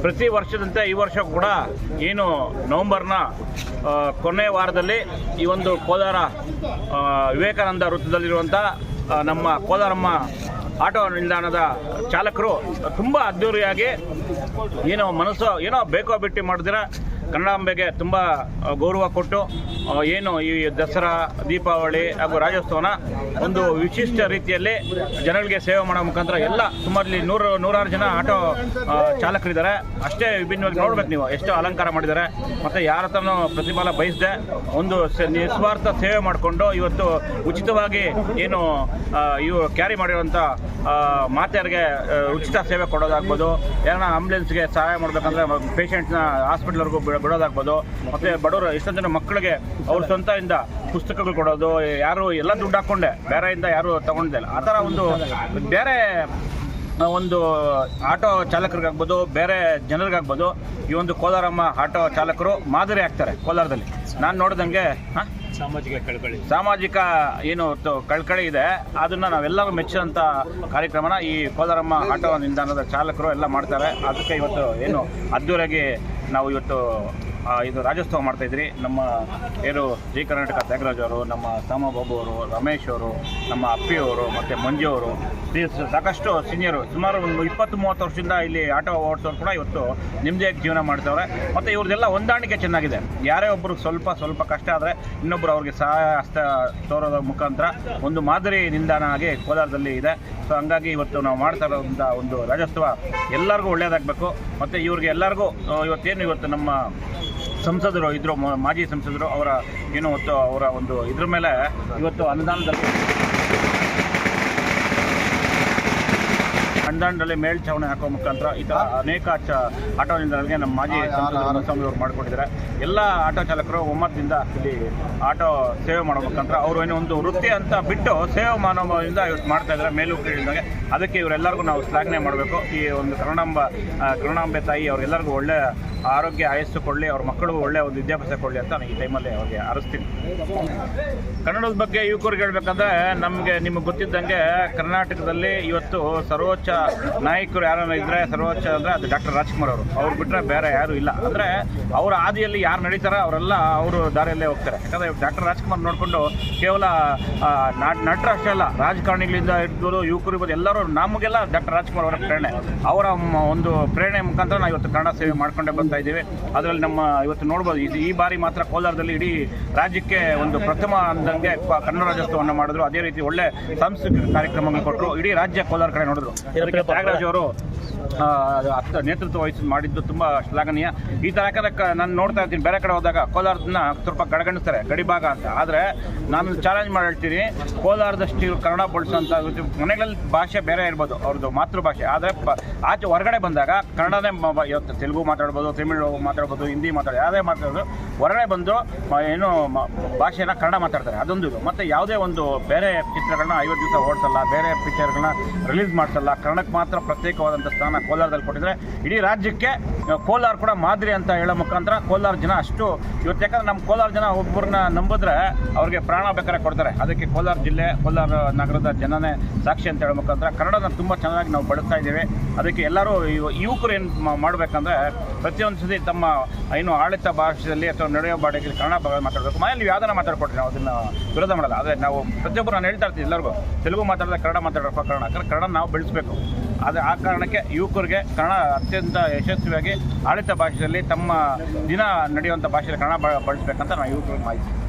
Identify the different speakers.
Speaker 1: ಪ್ರತಿ ವರ್ಷದಂತೆ ಈ ವರ್ಷ ಕೂಡ ಏನು ನವೆಂಬರ್ನ ಕೊನೆಯ ವಾರದಲ್ಲಿ ಈ ಒಂದು ಕೋಲಾರ ವಿವೇಕಾನಂದ ವೃತ್ತದಲ್ಲಿರುವಂಥ ನಮ್ಮ ಕೋಲಾರಮ್ಮ ಆಟೋ ನಿಲ್ದಾಣದ ಚಾಲಕರು ತುಂಬ ಅದ್ದೂರಿಯಾಗಿ ಏನೋ ಮನಸ್ಸು ಏನೋ ಬೇಕೋ ಬಿಟ್ಟು ಮಾಡಿದ್ರೆ ಕನ್ನಡಾಂಬೆಗೆ ತುಂಬ ಗೌರವ ಕೊಟ್ಟು ಏನು ಈ ದಸರಾ, ದೀಪಾವಳಿ ಹಾಗೂ ರಾಜ್ಯೋತ್ಸವನ ಒಂದು ವಿಶಿಷ್ಟ ರೀತಿಯಲ್ಲಿ ಜನಗಳಿಗೆ ಸೇವೆ ಮಾಡೋ ಮುಖಾಂತರ ಎಲ್ಲ ಸುಮಾರು ನೂರು, ನೂರಾರು ಜನ ಆಟೋ ಚಾಲಕರಿದ್ದಾರೆ. ಅಷ್ಟೇ ವಿಭಿನ್ನವಾಗಿ ನೋಡ್ಬೇಕು ನೀವು, ಎಷ್ಟು ಅಲಂಕಾರ ಮಾಡಿದ್ದಾರೆ. ಮತ್ತು ಯಾರ ಹತ್ರನೂ ಪ್ರತಿಫಲ ಬಯಸದೆ ಒಂದು ನಿಸ್ವಾರ್ಥ ಸೇವೆ ಮಾಡಿಕೊಂಡು ಇವತ್ತು ಉಚಿತವಾಗಿ ಏನು ಇವು ಕ್ಯಾರಿ ಮಾಡಿರುವಂಥ ಮಾತೆಯರಿಗೆ ಉಚಿತ ಸೇವೆ ಕೊಡೋದಾಗ್ಬೋದು. ಏನೋ ಆಂಬುಲೆನ್ಸ್ಗೆ ಸಹಾಯ ಮಾಡಬೇಕಂದ್ರೆ ಪೇಷಂಟ್ನ ಹಾಸ್ಪಿಟ್ಲ್ವರೆಗೂ ಬಿಡೋದಾಗ್ಬೋದು. ಮತ್ತು ಬಡವರು ಎಷ್ಟೊಂದು ಜನ ಮಕ್ಕಳಿಗೆ ಅವ್ರ ಸ್ವಂತದಿಂದ ಪುಸ್ತಕಗಳು ಕೊಡೋದು ಯಾರು ಎಲ್ಲ ದುಡ್ಡು ಹಾಕ್ಕೊಂಡೆ. ಬೇರೆಯಿಂದ ಯಾರು ತಗೊಂಡಿಲ್ಲ ಆ ಥರ ಒಂದು ಬೇರೆ ಒಂದು ಆಟೋ ಚಾಲಕರಿಗಾಗ್ಬೋದು ಬೇರೆ ಜನರಿಗಾಗ್ಬೋದು ಈ ಒಂದು ಕೋಲಾರಮ್ಮ ಆಟೋ ಚಾಲಕರು ಮಾದರಿ ಆಗ್ತಾರೆ ಕೋಲಾರದಲ್ಲಿ. ನಾನು ನೋಡಿದಂಗೆ ಹಾಂ?
Speaker 2: ಸಾಮಾಜಿಕ ಕಳಕಳಿ.
Speaker 1: ಸಾಮಾಜಿಕ ಏನು ಕಳಕಳಿ ಕಳ್ಕಳಿ ಇದೆ. ಅದನ್ನ ನಾವೆಲ್ಲರೂ ಮೆಚ್ಚುವಂಥ ಕಾರ್ಯಕ್ರಮನ ಈ ಕೋಲಾರಮ್ಮ ಆಟೋ ನಿಲ್ದಾಣದ ಚಾಲಕರು ಎಲ್ಲ ಮಾಡ್ತಾರೆ. ಅದಕ್ಕೆ ಇವತ್ತು ಏನು ಅದ್ದೂರಾಗಿ ನಾವು ಇವತ್ತು ಇದು ರಾಜ್ಯೋತ್ಸವ ಮಾಡ್ತಾ ಇದ್ರಿ. ನಮ್ಮ ಏನು ಜೈ ಕರ್ನಾಟಕ ತ್ಯಾಗರಾಜ್ ಅವರು, ನಮ್ಮ ಸಾಮಬಾಬು ಅವರು, ರಮೇಶ್ ಅವರು, ನಮ್ಮ ಅಪ್ಪಿ ಅವರು, ಮತ್ತು ಮಂಜು ಅವರು ಸಾಕಷ್ಟು ಸೀನಿಯರು ಸುಮಾರು ಒಂದು ಇಪ್ಪತ್ತು, ಮೂವತ್ತು ವರ್ಷದಿಂದ ಇಲ್ಲಿ ಆಟೋ ಓಡಿಸೋರು ಕೂಡ ಇವತ್ತು ನಿಮ್ಮದೇ ಜೀವನ ಮಾಡ್ತಾವ್ರೆ. ಮತ್ತು ಇವ್ರದ್ದೆಲ್ಲ ಹೊಂದಾಣಿಕೆ ಚೆನ್ನಾಗಿದೆ. ಯಾರೇ ಒಬ್ಬರು ಸ್ವಲ್ಪ ಸ್ವಲ್ಪ ಕಷ್ಟ ಆದರೆ ಇನ್ನೊಬ್ಬರು ಅವ್ರಿಗೆ ಸಹಾಯ ಹಸ್ತ ತೋರೋದ್ರ ಮುಖಾಂತರ ಒಂದು ಮಾದರಿ ನಿಲ್ದಾಣ ಆಗಿ ಕೋಲಾರದಲ್ಲಿ ಇದೆ. ಸೊ ಹಂಗಾಗಿ ಇವತ್ತು ನಾವು ಮಾಡ್ತಾ ಇರೋಂಥ ಒಂದು ರಾಜ್ಯೋತ್ಸವ ಎಲ್ಲರಿಗೂ ಒಳ್ಳೆಯದಾಗಬೇಕು ಮತ್ತು ಇವ್ರಿಗೆ ಎಲ್ಲರಿಗೂ ಇವತ್ತೇನು ಇವತ್ತು ನಮ್ಮ ಸಂಸದರು ಇದ್ರು ಮಾಜಿ ಸಂಸದರು ಅವರ, ಏನು ಅವರ ಒಂದು ಇದ್ರ ಮೇಲೆ ಇವತ್ತು ಅನುದಾನದಲ್ಲಿ ಅನುದಾನದಲ್ಲಿ ಮೇಲ್ಛಾವಣಿ ಹಾಕೋ ಮುಖಾಂತರ ಈ ಥರ ಅನೇಕ ಚ ಆಟೋ ನಿಲ್ದಾಣಗಳಿಗೆ ನಮ್ಮ ಮಾಜಿ ಸ್ವಾಮಿ ಅವರು ಮಾಡಿಕೊಟ್ಟಿದ್ದಾರೆ. ಎಲ್ಲ ಆಟೋ ಚಾಲಕರು ಒಮ್ಮತದಿಂದ ಇಲ್ಲಿ ಆಟೋ ಸೇವೆ ಮಾಡೋ ಮುಖಾಂತರ ಅವರು ಏನೋ ಒಂದು ವೃತ್ತಿ ಅಂತ ಬಿಟ್ಟು ಸೇವೆ ಮಾನವದಿಂದ ಇವತ್ತು ಮಾಡ್ತಾ ಇದ್ದಾರೆ ಮೇಲೂ ಕೀಳಿಂದಾಗೆ. ಅದಕ್ಕೆ ಇವರೆಲ್ಲರಿಗೂ ನಾವು ಶ್ಲಾಘನೆ ಮಾಡಬೇಕು. ಈ ಒಂದು ಕರುಣಾಂಬ ಕರುಣಾಂಬೆ ತಾಯಿ ಅವರೆಲ್ಲರಿಗೂ ಒಳ್ಳೆ ಆರೋಗ್ಯ ಆಯಸ್ಸು ಕೊಡಲಿ ಅವ್ರ ಮಕ್ಕಳು ಒಳ್ಳೆ ಒಂದು ವಿದ್ಯಾಭ್ಯಾಸ ಕೊಡಲಿ ಅಂತ ನಾನು ಈ ಟೈಮಲ್ಲಿ ಅವ್ರಿಗೆ ಅರಸ್ತೀನಿ. ಕನ್ನಡದ ಬಗ್ಗೆ ಯುವಕರಿಗೆ ಹೇಳ್ಬೇಕಂದ್ರೆ ನಮಗೆ ನಿಮಗೆ ಗೊತ್ತಿದ್ದಂಗೆ ಕರ್ನಾಟಕದಲ್ಲಿ ಇವತ್ತು ಸರ್ವೋಚ್ಚ ನಾಯಕರು ಯಾರು ಇದ್ದರೆ ಸರ್ವೋಚ್ಚ ಅಂದರೆ ಅದು ಡಾಕ್ಟರ್ ರಾಜ್ಕುಮಾರ್ ಅವರು. ಅವ್ರು ಬಿಟ್ಟರೆ ಬೇರೆ ಯಾರು ಇಲ್ಲ. ಅಂದರೆ ಅವರ ಹಾದಿಯಲ್ಲಿ ಯಾರು ನಡೀತಾರೋ ಅವರೆಲ್ಲ ಅವರು ದಾರಿಯಲ್ಲೇ ಹೋಗ್ತಾರೆ. ಯಾಕಂದರೆ ಡಾಕ್ಟರ್ ರಾಜ್ಕುಮಾರ್ ನೋಡಿಕೊಂಡು ಕೇವಲ ನಟರು ಅಷ್ಟೇ ಅಲ್ಲ, ರಾಜಕಾರಣಿಗಳಿಂದ ಹಿಡಿದು ಯುವಕರು ಇರ್ಬೋದು ಎಲ್ಲರೂ ನಮಗೆಲ್ಲ ಡಾಕ್ಟರ್ ರಾಜ್ಕುಮಾರ್ ಅವರ ಪ್ರೇರಣೆ. ಅವರ ಒಂದು ಪ್ರೇರಣೆ ಮುಖಾಂತರ ನಾವು ಇವತ್ತು ಕನ್ನಡ ಸೇವೆ ಮಾಡ್ಕೊಂಡೇ ಬರ್ತಾ ಇದ್ದೇವೆ. ಅದರಲ್ಲಿ ನಮ್ಮ ಇವತ್ತು ನೋಡ್ಬೋದು ಇದು ಈ ಬಾರಿ ಮಾತ್ರ ಕೋಲಾರದಲ್ಲಿ ಇಡೀ ರಾಜ್ಯಕ್ಕೆ ಒಂದು ಪ್ರಥಮ ಅಂದಂಗೆ ಕನ್ನಡ ರಾಜ್ಯೋತ್ಸವವನ್ನು ಮಾಡಿದ್ರು. ಅದೇ ರೀತಿ ಒಳ್ಳೆ ಸಾಂಸ್ಕೃತಿಕ ಕಾರ್ಯಕ್ರಮಗಳು ಕೊಟ್ಟರು ಇಡೀ ರಾಜ್ಯ ಕೋಲಾರ ಕಡೆ ನೋಡಿದ್ರು. ತ್ಯಾಗರಾಜ್ ಅವರು ನೇತೃತ್ವ ವಹಿಸಿ ಮಾಡಿದ್ದು ತುಂಬ ಶ್ಲಾಘನೀಯ. ಈ ಥರ ಯಾಕಂದ್ರೆ ನಾನು ನೋಡ್ತಾ ಇರ್ತೀನಿ. ಬೇರೆ ಕಡೆ ಹೋದಾಗ ಕೋಲಾರದನ್ನ ಸ್ವಲ್ಪ ಕಡೆಗಣಿಸ್ತಾರೆ ಗಡಿಭಾಗ ಅಂತ. ಆದರೆ ನಾನು ಚಾಲೆಂಜ್ ಮಾಡಿ ಹೇಳ್ತೀನಿ ಕೋಲಾರದಷ್ಟು ಕನ್ನಡ ಬಳಸುವಂಥ ಮನೆಗಳಲ್ಲಿ ಭಾಷೆ ಬೇರೆ ಇರ್ಬೋದು, ಅವ್ರದ್ದು ಮಾತೃಭಾಷೆ. ಆದರೆ ಆಚೆ ಹೊರಗಡೆ ಬಂದಾಗ ಕನ್ನಡನೇ ಇವತ್ತು ತೆಲುಗು ಮಾತಾಡ್ಬೋದು, ತಮಿಳು ಮಾತಾಡ್ಬೋದು, ಹಿಂದಿ ಮಾತಾಡೋದು ಯಾವುದೇ ಮಾತಾಡೋದು ಹೊರಗಡೆ ಬಂದು ಏನು ಭಾಷೆನ ಕನ್ನಡ ಮಾತಾಡ್ತಾರೆ. ಅದೊಂದು ಇದು. ಮತ್ತು ಯಾವುದೇ ಒಂದು ಬೇರೆ ಚಿತ್ರಗಳನ್ನ ಐವತ್ತು ದಿವಸ ಓಡಿಸಲ್ಲ, ಬೇರೆ ಪಿಕ್ಚರ್ಗಳನ್ನ ರಿಲೀಸ್ ಮಾಡ್ತಲ್ಲ. ಕನ್ನಡಕ್ಕೆ ಮಾತ್ರ ಪ್ರತ್ಯೇಕವಾದಂಥ ಸ್ಥಾನ ಕೋಲಾರದಲ್ಲಿ ಕೊಟ್ಟಿದ್ರೆ ಇಡೀ ರಾಜ್ಯಕ್ಕೆ ಕೋಲಾರ ಕೂಡ ಮಾದರಿ ಅಂತ ಹೇಳೋ ಮುಖಾಂತರ ಕೋಲಾರ ಜನ ಅಷ್ಟು ಇವತ್ತು ಯಾಕಂದ್ರೆ ನಮ್ಮ ಕೋಲಾರ ಜನ ಒಬ್ಬರನ್ನ ನಂಬಿದ್ರೆ ಅವ್ರಿಗೆ ಪ್ರಾಣ ಬೇಕಾರೆ ಕೊಡ್ತಾರೆ. ಅದಕ್ಕೆ ಕೋಲಾರ ಜಿಲ್ಲೆ, ಕೋಲಾರ ನಗರದ ಜನನೇ ಸಾಕ್ಷಿ ಅಂತ ಹೇಳೋ ಮುಖಾಂತರ ಕನ್ನಡನ ತುಂಬ ಚೆನ್ನಾಗಿ ನಾವು ಬಳಸ್ತಾ ಇದ್ದೇವೆ. ಅದಕ್ಕೆ ಎಲ್ಲರೂ ಯುವಕರು ಏನು ಮಾಡಬೇಕಂದ್ರೆ ಪ್ರತಿಯೊಂದು ಸತಿ ತಮ್ಮ ಏನು ಆಡಳಿತ ಭಾಷೆಯಲ್ಲಿ ಅಥವಾ ನಡೆಯೋ ಬಾಡಿಗೆ ಕನ್ನಡ ಭಾಗ ಮಾತಾಡಬೇಕು. ಮನೆಯಲ್ಲಿ ನೀವು ಮಾತಾಡ್ಕೊಟ್ರಿ ನಾವು ಅದನ್ನು ವಿರೋಧ ಮಾಡಲ್ಲ. ಆದರೆ ನಾವು ಪ್ರತಿಯೊಬ್ಬರು ನಾನು ಹೇಳ್ತಾ ಇರ್ತೀನಿ ಎಲ್ಲರಿಗೂ. ತೆಲುಗು ಮಾತಾಡಿದ್ರೆ ಕನ್ನಡ ಮಾತಾಡೋಪ್ಪ ಕನ್ನಡ ಕನ್ನಡ ನಾವು ಬೆಳೆಸಬೇಕು. ಅದು ಆ ಕಾರಣಕ್ಕೆ ಯುವಕರಿಗೆ ಕನ್ನಡ ಅತ್ಯಂತ ಯಶಸ್ವಿಯಾಗಿ ಆಡಳಿತ ಭಾಷೆಯಲ್ಲಿ ತಮ್ಮ ದಿನ ನಡೆಯುವಂಥ ಭಾಷೆಯಲ್ಲಿ ಕನ್ನಡ ಬಳಸಬೇಕಂತ ನಾವು ಯುವಕರಿಗೆ ಮಾಹಿತಿ